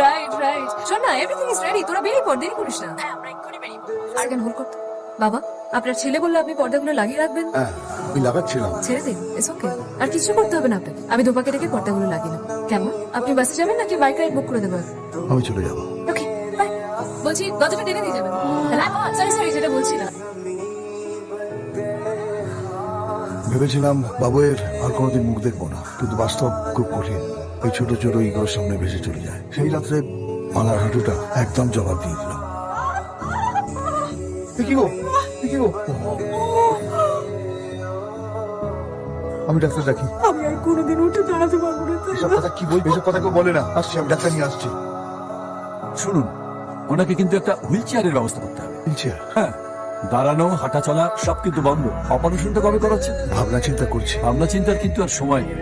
Right right শোন না everything is ready তোরা বেরিয়ে পড় দেরি করিস না। হ্যাঁ আমরা আর কেন হোল্ড করতে বাবা আপনার ছেলে বলল আপনি পর্দাগুলো লাগিয়ে রাখবেন। হ্যাঁ আমি লাগাচ্ছিলাম। ছেড়ে দিন ইটস ওকে আর কিছু করতে হবে না আপনাকে। আমি দুপাকে রেখে পর্দাগুলো লাগিয়ে নেব। কেমন? আপনি বাসে যাবেন নাকি বাইক রাইড বুক করে দেবো আমি চলে যাব। ওকে বাই বলছি দরজাটা টেনে দিয়ে যাবেন। সরি সরি যেটা বলছি না ভেবেছিলাম বাবুয়ের আর কোনোদিন মুখ দেখব না কিন্তু বাস্তব খুব কঠিন। ওই ছোট ছোট ইগোর সামনে ভেসে চলে যায়। সেই রাত্রে আমার হাঁটুটা একদম জবাব দিয়ে দিল। কি গো? কি গো? আমি ডাক্তার ডাকি। আমি আর কোনোদিন উঠে দাঁড়াতে পারব না এসব কথা কি বলবে? এসব কথা কেউ বলে না। আসছি আমি ডাক্তার নিয়ে আসছি। শুনুন ওনাকে কিন্তু একটা হুইল চেয়ারের ব্যবস্থা করতে হবে। নিচে হ্যাঁ দাঁড়ানো হাঁটা চলা সব কিন্তু বন্ধ অপারেশনটা কবে করাচ্ছে? ভাবনা চিন্তা করছি। ভাবনা চিন্তার কিন্তু আর সময় নেই।